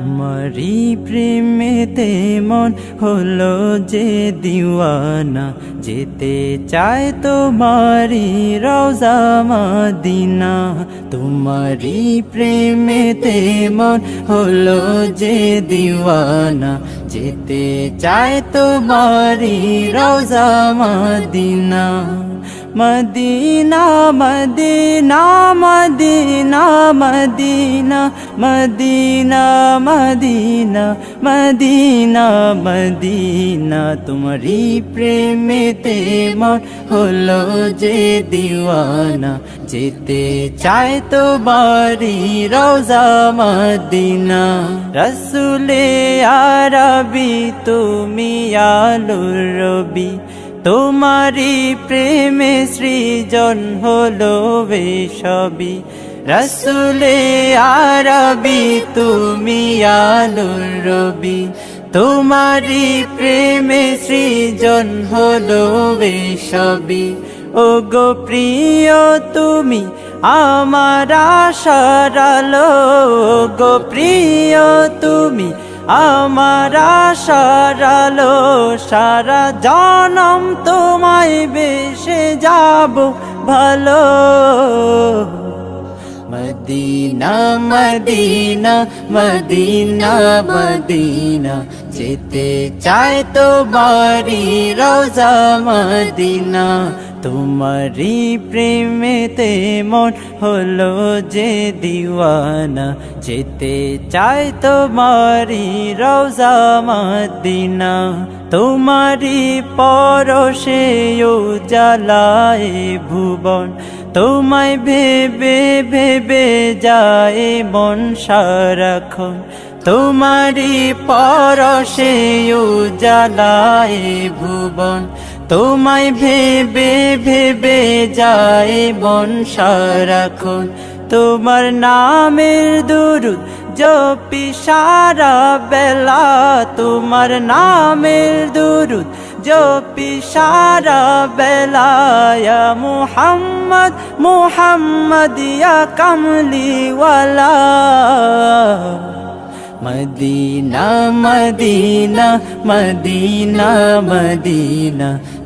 তোমারি প্রেমেতে মন হলো যে দিওয়ানা। যেতে চায় তোমারি রোজা মাদিনা। তোমারি প্রেমেতে মন হলো যে দিওয়ানা। যেতে চায় তোমারি রওজা Medina, Medina Medina Medina Medina Medina Medina Medina Medina. তোমারি প্রেমেতে মন হলো যে দিওয়ানা। যেতে চায় তো বাড়ি রোজা মদিনা, রসুলে আরবি তুমি আলুর রবি তোমারি প্রেমে সৃজন হলো বেশবি। রসুলে আরবি তুমি আলুর রবি তোমারি প্রেমে সৃজন হলো বেশবি। ও গো প্রিয় তুমি, আমার আশারালো গো প্রিয় তুমি আমার আশারালো সারা জনম তোমায় বেশে যাব ভালো। মদিনা মদিনা মদিনা মদিনা, যেতে চায় তো বাড়ি রোজা মদিনা। তোমারি প্রেমেতে মন হলো যে দিওয়ানা। যেতে চায় তোমারি রোজা মদিনা। তোমারি পরশে জ্বালায় ভুবন। তোমায় ভেবে ভেবে যায় মন সারাক্ষণ। তোমারি পরশে জ্বালায় ভুবন। তোমায় ভেবে ভেবে যায় মন সারাক্ষণ তোমার নামের দুরুদ জপি সারা বেলা। তোমার নামের দুরুদ জপি সারা বেলা। মোহাম্মদ মুহাম্মদ মুহাম্মদ ইয়া কামলিওয়ালা। मदीना मदीना मदीना मदीना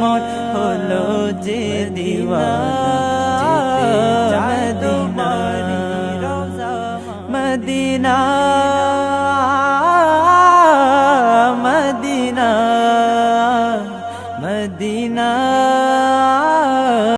মন হলো যে দিওয়ানা